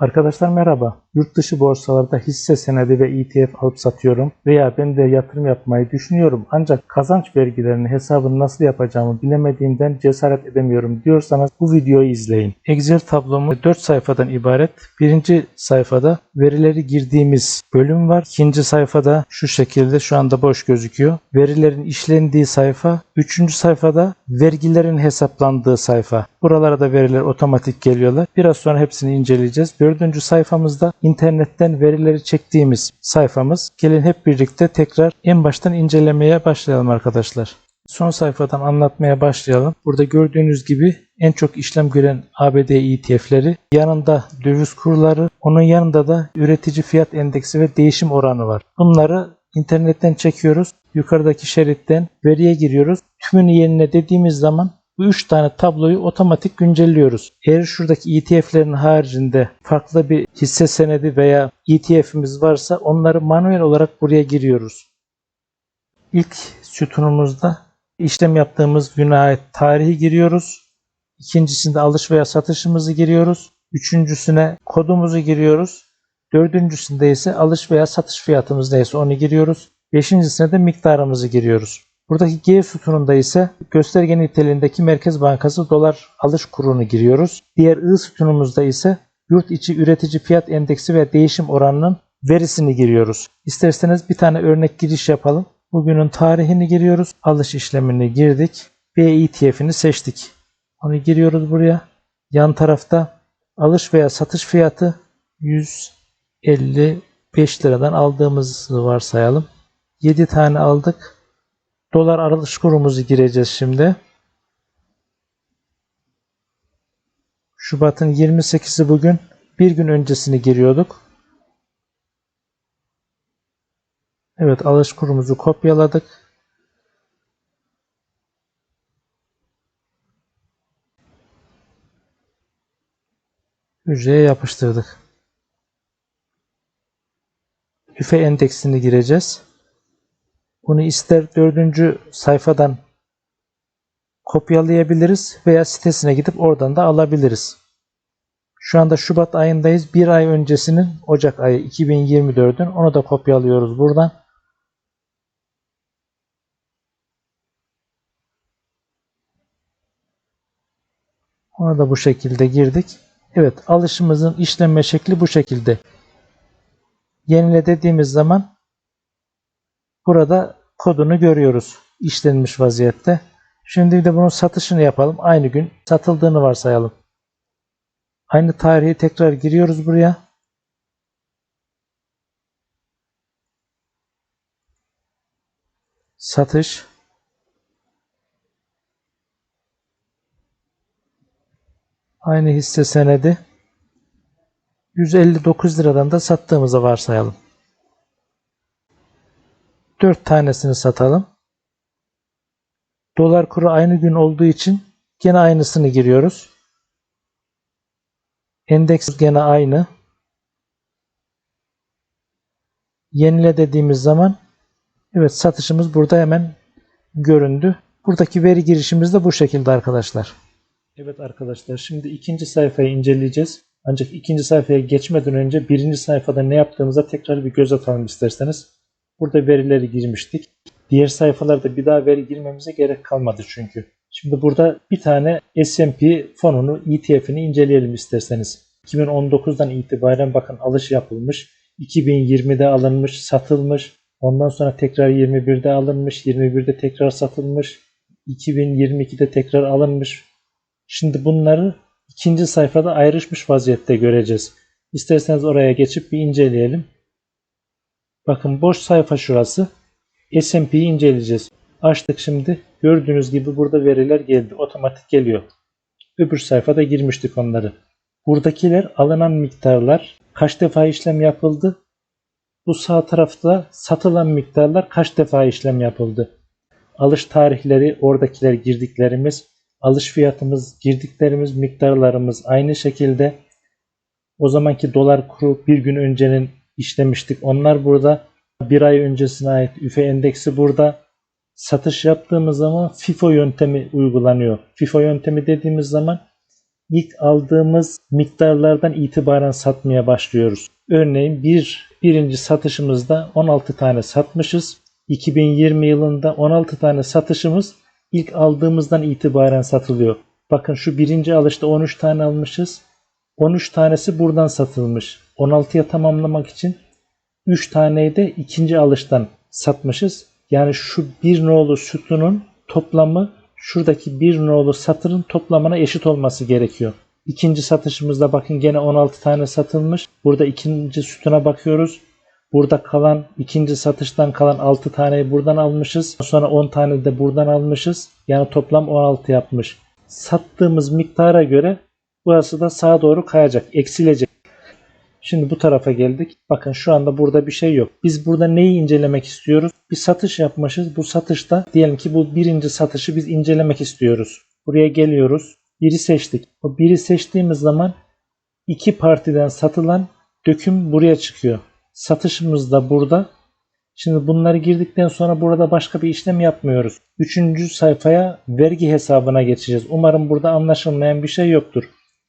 Arkadaşlar merhaba. Yurt dışı borsalarda hisse senedi ve ETF alıp satıyorum veya ben de yatırım yapmayı düşünüyorum ancak kazanç vergilerini hesabını nasıl yapacağımı bilemediğimden cesaret edemiyorum diyorsanız bu videoyu izleyin. Excel tablomuz 4 sayfadan ibaret. Birinci sayfada verileri girdiğimiz bölüm var. İkinci sayfada şu şekilde şu anda boş gözüküyor. Verilerin işlendiği sayfa. Üçüncü sayfada vergilerin hesaplandığı sayfa. Buralara da veriler otomatik geliyorlar. Biraz sonra hepsini inceleyeceğiz. Dördüncü sayfamızda internetten verileri çektiğimiz sayfamız. Gelin hep birlikte tekrar en baştan incelemeye başlayalım arkadaşlar. Son sayfadan anlatmaya başlayalım. Burada gördüğünüz gibi en çok işlem gören ABD ETF'leri, yanında döviz kurları, onun yanında da üretici fiyat endeksi ve değişim oranı var. Bunları internetten çekiyoruz. Yukarıdaki şeritten veriye giriyoruz. Tümünü yenile dediğimiz zaman bu 3 tane tabloyu otomatik güncelliyoruz. Eğer şuradaki ETF'lerin haricinde farklı bir hisse senedi veya ETF'imiz varsa onları manuel olarak buraya giriyoruz. İlk sütunumuzda işlem yaptığımız güne ait tarihi giriyoruz. İkincisinde alış veya satışımızı giriyoruz. Üçüncüsüne kodumuzu giriyoruz. Dördüncüsünde ise alış veya satış fiyatımız neyse onu giriyoruz. Beşincisine de miktarımızı giriyoruz. Buradaki G sütununda ise gösterge niteliğindeki Merkez Bankası dolar alış kurunu giriyoruz. Diğer I sütunumuzda ise yurt içi üretici fiyat endeksi ve değişim oranının verisini giriyoruz. İsterseniz bir tane örnek giriş yapalım. Bugünün tarihini giriyoruz. Alış işlemini girdik. B ETF'ini seçtik. Onu giriyoruz buraya. Yan tarafta alış veya satış fiyatı 155 liradan aldığımızı varsayalım. 7 tane aldık. Dolar alış kurumuzu gireceğiz şimdi. Şubat'ın 28'i bugün. Bir gün öncesini giriyorduk. Evet alış kurumuzu kopyaladık. Hücreye yapıştırdık. Üfe endeksini gireceğiz. Bunu ister dördüncü sayfadan kopyalayabiliriz veya sitesine gidip oradan da alabiliriz. Şu anda Şubat ayındayız. Bir ay öncesinin Ocak ayı 2024'ün onu da kopyalıyoruz buradan. Ona da bu şekilde girdik. Evet alışımızın işlenme şekli bu şekilde. Yenile dediğimiz zaman burada kodunu görüyoruz işlenmiş vaziyette. Şimdi de bunun satışını yapalım. Aynı gün satıldığını varsayalım. Aynı tarihi tekrar giriyoruz buraya. Satış. Aynı hisse senedi. 159 liradan da sattığımızı varsayalım. 4 tanesini satalım. Dolar kuru aynı gün olduğu için gene aynısını giriyoruz. Endeks gene aynı. Yenile dediğimiz zaman evet satışımız burada hemen göründü. Buradaki veri girişimiz de bu şekilde arkadaşlar. Evet arkadaşlar şimdi ikinci sayfayı inceleyeceğiz. Ancak ikinci sayfaya geçmeden önce birinci sayfada ne yaptığımıza tekrar bir göz atalım isterseniz. Burada verileri girmiştik. Diğer sayfalarda bir daha veri girmemize gerek kalmadı çünkü. Şimdi burada bir tane S&P fonunu ETF'ini inceleyelim isterseniz. 2019'dan itibaren bakın alış yapılmış. 2020'de alınmış, satılmış. Ondan sonra tekrar 21'de alınmış, 21'de tekrar satılmış. 2022'de tekrar alınmış. Şimdi bunları ikinci sayfada ayrışmış vaziyette göreceğiz. İsterseniz oraya geçip bir inceleyelim. Bakın boş sayfa şurası. S&P'yi inceleyeceğiz. Açtık şimdi. Gördüğünüz gibi burada veriler geldi. Otomatik geliyor. Öbür sayfada girmiştik onları. Buradakiler alınan miktarlar. Kaç defa işlem yapıldı? Bu sağ tarafta satılan miktarlar kaç defa işlem yapıldı? Alış tarihleri oradakiler girdiklerimiz. Alış fiyatımız, girdiklerimiz, miktarlarımız aynı şekilde. O zamanki dolar kuru bir gün öncenin işlemiştik. Onlar burada. Bir ay öncesine ait üfe endeksi burada. Satış yaptığımız zaman FIFO yöntemi uygulanıyor. FIFO yöntemi dediğimiz zaman ilk aldığımız miktarlardan itibaren satmaya başlıyoruz. Örneğin bir birinci satışımızda 16 tane satmışız. 2020 yılında 16 tane satışımız ilk aldığımızdan itibaren satılıyor. Bakın şu birinci alışta 13 tane almışız. 13 tanesi buradan satılmış. 16'ya tamamlamak için 3 taneyi de ikinci alıştan satmışız. Yani şu bir nolu sütunun toplamı şuradaki bir nolu satırın toplamına eşit olması gerekiyor. İkinci satışımızda bakın gene 16 tane satılmış. Burada ikinci sütuna bakıyoruz. Burada kalan ikinci satıştan kalan 6 taneyi buradan almışız. Sonra 10 tane de buradan almışız. Yani toplam 16 yapmış. Sattığımız miktara göre burası da sağa doğru kayacak, eksilecek. Şimdi bu tarafa geldik. Bakın şu anda burada bir şey yok. Biz burada neyi incelemek istiyoruz? Bir satış yapmışız. Bu satışta diyelim ki bu birinci satışı biz incelemek istiyoruz. Buraya geliyoruz. Biri seçtik. O biri seçtiğimiz zaman iki partiden satılan döküm buraya çıkıyor. Satışımız da burada. Şimdi bunları girdikten sonra burada başka bir işlem yapmıyoruz. Üçüncü sayfaya vergi hesabına geçeceğiz. Umarım burada anlaşılmayan bir şey yoktur.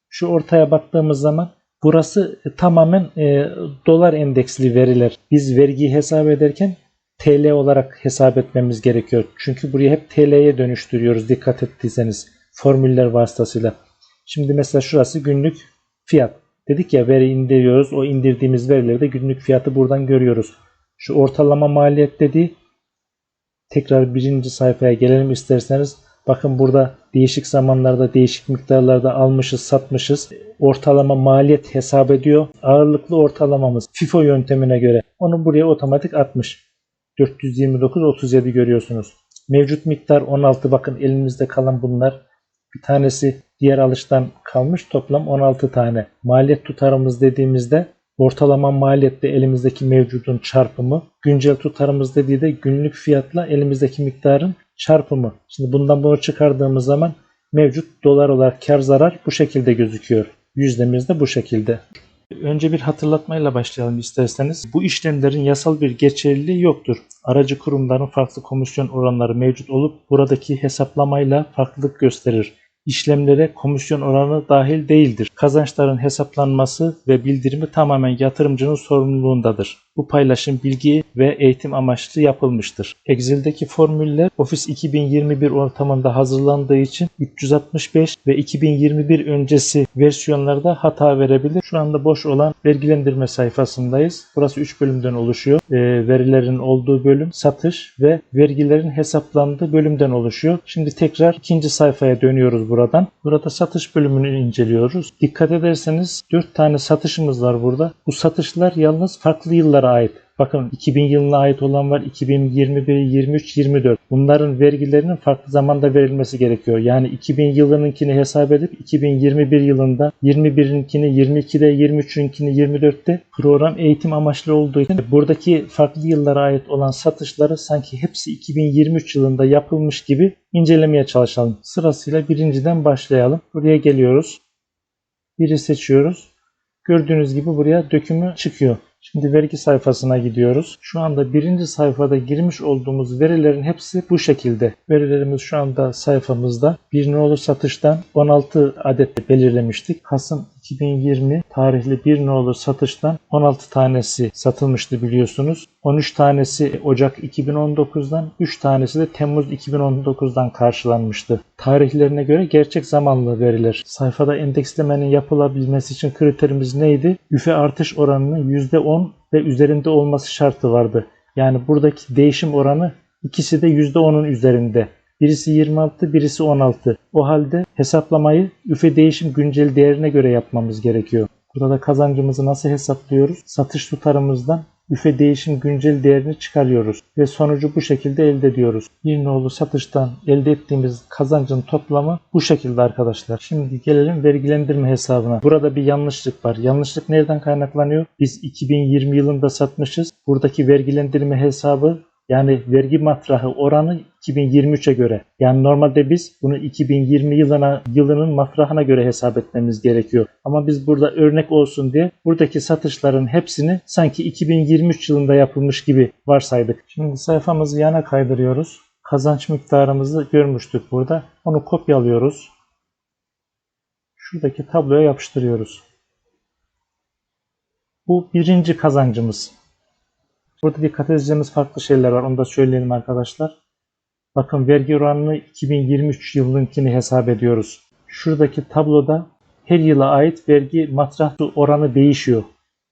Şu ortaya baktığımız zaman burası tamamen e, dolar endeksli veriler. Biz vergiyi hesap ederken TL olarak hesap etmemiz gerekiyor. Çünkü buraya hep TL'ye dönüştürüyoruz dikkat ettiyseniz formüller vasıtasıyla. Şimdi mesela şurası günlük fiyat. Dedik ya veri indiriyoruz. O indirdiğimiz verileri de günlük fiyatı buradan görüyoruz. Şu ortalama maliyet dediği tekrar birinci sayfaya gelelim isterseniz. Bakın burada değişik zamanlarda değişik miktarlarda almışız satmışız. Ortalama maliyet hesap ediyor. Ağırlıklı ortalamamız FIFO yöntemine göre onu buraya otomatik atmış. 429.37 görüyorsunuz. Mevcut miktar 16 bakın elimizde kalan bunlar. Bir tanesi diğer alıştan kalmış toplam 16 tane. Maliyet tutarımız dediğimizde ortalama maliyette elimizdeki mevcudun çarpımı. Güncel tutarımız dediği de günlük fiyatla elimizdeki miktarın çarpımı. Şimdi bundan bunu çıkardığımız zaman mevcut dolar olarak kar zarar bu şekilde gözüküyor. Yüzdemiz de bu şekilde. Önce bir hatırlatmayla başlayalım isterseniz. Bu işlemlerin yasal bir geçerliliği yoktur. Aracı kurumların farklı komisyon oranları mevcut olup buradaki hesaplamayla farklılık gösterir. İşlemlere komisyon oranı dahil değildir. Kazançların hesaplanması ve bildirimi tamamen yatırımcının sorumluluğundadır. Bu paylaşım bilgi ve eğitim amaçlı yapılmıştır. Excel'deki formüller Office 2021 ortamında hazırlandığı için 365 ve 2021 öncesi versiyonlarda hata verebilir. Şu anda boş olan vergilendirme sayfasındayız. Burası 3 bölümden oluşuyor. E, verilerin olduğu bölüm, satış ve vergilerin hesaplandığı bölümden oluşuyor. Şimdi tekrar ikinci sayfaya dönüyoruz buradan. Burada satış bölümünü inceliyoruz. Dikkat ederseniz 4 tane satışımız var burada. Bu satışlar yalnız farklı yıllara ait. Bakın 2000 yılına ait olan var, 2021, 23, 24. Bunların vergilerinin farklı zamanda verilmesi gerekiyor. Yani 2000 yılınınkini hesap edip 2021 yılında 21'inkini 22'de, 23'ünkini 24'te program eğitim amaçlı olduğu için buradaki farklı yıllara ait olan satışları sanki hepsi 2023 yılında yapılmış gibi incelemeye çalışalım. Sırasıyla birinciden başlayalım. Buraya geliyoruz. Biri seçiyoruz. Gördüğünüz gibi buraya dökümü çıkıyor. Şimdi vergi sayfasına gidiyoruz. Şu anda birinci sayfada girmiş olduğumuz verilerin hepsi bu şekilde. Verilerimiz şu anda sayfamızda. Bir nolu satıştan 16 adet belirlemiştik. Kasım 2020 tarihli bir nolu satıştan 16 tanesi satılmıştı biliyorsunuz. 13 tanesi Ocak 2019'dan, 3 tanesi de Temmuz 2019'dan karşılanmıştı. Tarihlerine göre gerçek zamanlı veriler. Sayfada endekslemenin yapılabilmesi için kriterimiz neydi? Üfe artış oranının %10 ve üzerinde olması şartı vardı. Yani buradaki değişim oranı ikisi de %10'un üzerinde. Birisi 26, birisi 16. O halde hesaplamayı üfe değişim güncel değerine göre yapmamız gerekiyor. Burada kazancımızı nasıl hesaplıyoruz? Satış tutarımızdan üfe değişim güncel değerini çıkarıyoruz ve sonucu bu şekilde elde ediyoruz. Bir nolu satıştan elde ettiğimiz kazancın toplamı bu şekilde arkadaşlar. Şimdi gelelim vergilendirme hesabına. Burada bir yanlışlık var. Yanlışlık nereden kaynaklanıyor? Biz 2020 yılında satmışız. Buradaki vergilendirme hesabı yani vergi matrahı oranı 2023'e göre. Yani normalde biz bunu 2020 yılına yılının matrahına göre hesap etmemiz gerekiyor. Ama biz burada örnek olsun diye buradaki satışların hepsini sanki 2023 yılında yapılmış gibi varsaydık. Şimdi sayfamızı yana kaydırıyoruz. Kazanç miktarımızı görmüştük burada. Onu kopyalıyoruz. şuradaki tabloya yapıştırıyoruz. Bu birinci kazancımız. Burada dikkat edeceğimiz farklı şeyler var. Onu da söyleyelim arkadaşlar. Bakın vergi oranını 2023 yılınkini hesap ediyoruz. Şuradaki tabloda her yıla ait vergi matrah oranı değişiyor.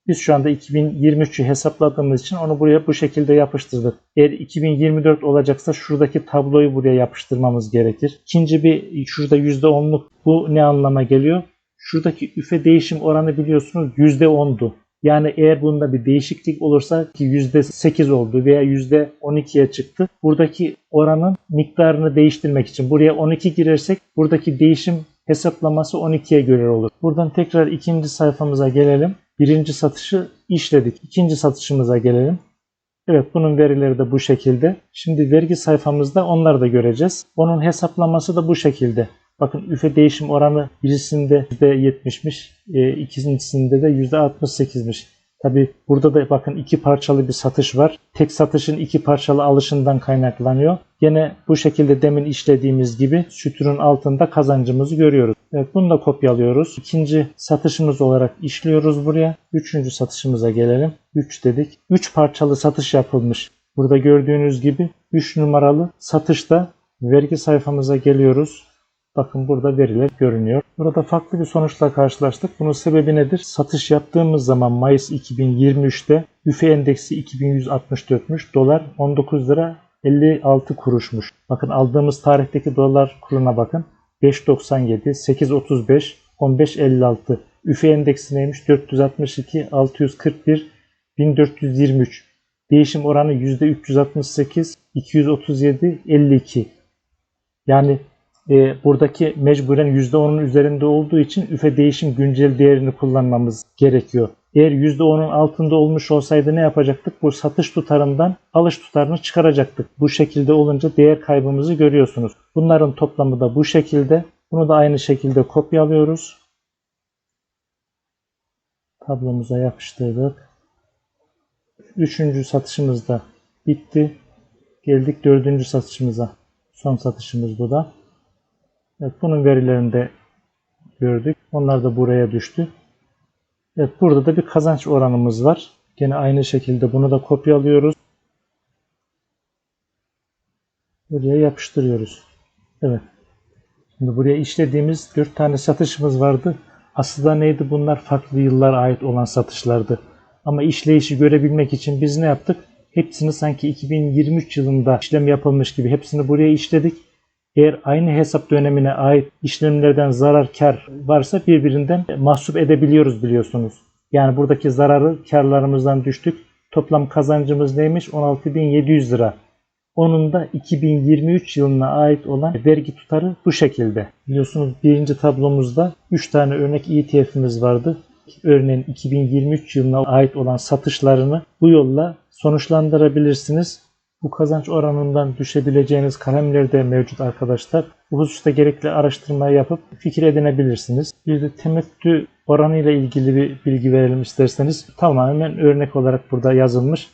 Biz şu anda 2023'ü hesapladığımız için onu buraya bu şekilde yapıştırdık. Eğer 2024 olacaksa şuradaki tabloyu buraya yapıştırmamız gerekir. İkinci bir şurada %10'luk bu ne anlama geliyor? Şuradaki üfe değişim oranı biliyorsunuz %10'du. Yani eğer bunda bir değişiklik olursa ki %8 oldu veya %12'ye çıktı. Buradaki oranın miktarını değiştirmek için buraya 12 girersek buradaki değişim hesaplaması 12'ye göre olur. Buradan tekrar ikinci sayfamıza gelelim. Birinci satışı işledik. İkinci satışımıza gelelim. Evet bunun verileri de bu şekilde. Şimdi vergi sayfamızda onları da göreceğiz. Onun hesaplaması da bu şekilde. Bakın üfe değişim oranı birisinde %70'miş, e, ikincisinde de %68'miş. Tabi burada da bakın iki parçalı bir satış var. Tek satışın iki parçalı alışından kaynaklanıyor. Gene bu şekilde demin işlediğimiz gibi sütürün altında kazancımızı görüyoruz. Evet bunu da kopyalıyoruz. İkinci satışımız olarak işliyoruz buraya. Üçüncü satışımıza gelelim. 3 dedik. 3 parçalı satış yapılmış. Burada gördüğünüz gibi 3 numaralı satışta vergi sayfamıza geliyoruz. Bakın burada veriler görünüyor. Burada farklı bir sonuçla karşılaştık. Bunun sebebi nedir? Satış yaptığımız zaman Mayıs 2023'te üfe endeksi 2164'müş. Dolar 19 lira 56 kuruşmuş. Bakın aldığımız tarihteki dolar kuruna bakın. 5.97, 8.35, 15.56. Üfe endeksi neymiş? 462, 641, 1423. Değişim oranı %368, 237, 52. Yani e, buradaki mecburen %10'un üzerinde olduğu için üfe değişim güncel değerini kullanmamız gerekiyor. Eğer %10'un altında olmuş olsaydı ne yapacaktık? Bu satış tutarından alış tutarını çıkaracaktık. Bu şekilde olunca değer kaybımızı görüyorsunuz. Bunların toplamı da bu şekilde. Bunu da aynı şekilde kopyalıyoruz. Tablomuza yapıştırdık. Üçüncü satışımız da bitti. Geldik dördüncü satışımıza. Son satışımız bu da. Evet, bunun verilerini de gördük. Onlar da buraya düştü. Evet, burada da bir kazanç oranımız var. Yine aynı şekilde bunu da kopyalıyoruz. Buraya yapıştırıyoruz. Evet. Şimdi buraya işlediğimiz 4 tane satışımız vardı. Aslında neydi bunlar? Farklı yıllara ait olan satışlardı. Ama işleyişi görebilmek için biz ne yaptık? Hepsini sanki 2023 yılında işlem yapılmış gibi hepsini buraya işledik. Eğer aynı hesap dönemine ait işlemlerden zarar kar varsa birbirinden mahsup edebiliyoruz biliyorsunuz. Yani buradaki zararı karlarımızdan düştük. Toplam kazancımız neymiş? 16.700 lira. Onun da 2023 yılına ait olan vergi tutarı bu şekilde. Biliyorsunuz birinci tablomuzda 3 tane örnek ETF'imiz vardı. Örneğin 2023 yılına ait olan satışlarını bu yolla sonuçlandırabilirsiniz. Bu kazanç oranından düşebileceğiniz kalemler de mevcut arkadaşlar. Bu hususta gerekli araştırmayı yapıp fikir edinebilirsiniz. Bir de temettü oranı ile ilgili bir bilgi verelim isterseniz. Tamamen örnek olarak burada yazılmış.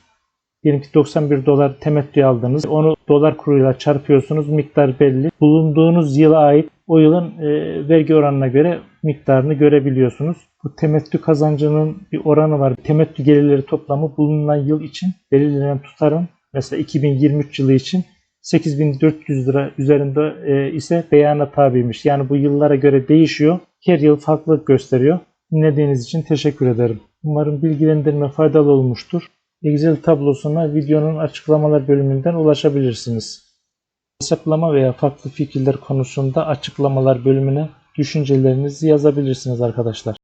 Diyelim ki 91 dolar temettü aldınız. Onu dolar kuruyla çarpıyorsunuz. Miktar belli. Bulunduğunuz yıla ait o yılın e, vergi oranına göre miktarını görebiliyorsunuz. Bu temettü kazancının bir oranı var. Temettü gelirleri toplamı bulunan yıl için belirlenen tutarın mesela 2023 yılı için 8400 lira üzerinde e, ise beyana tabiymiş. Yani bu yıllara göre değişiyor. Her yıl farklılık gösteriyor. Dinlediğiniz için teşekkür ederim. Umarım bilgilendirme faydalı olmuştur. Excel tablosuna videonun açıklamalar bölümünden ulaşabilirsiniz. Hesaplama veya farklı fikirler konusunda açıklamalar bölümüne düşüncelerinizi yazabilirsiniz arkadaşlar.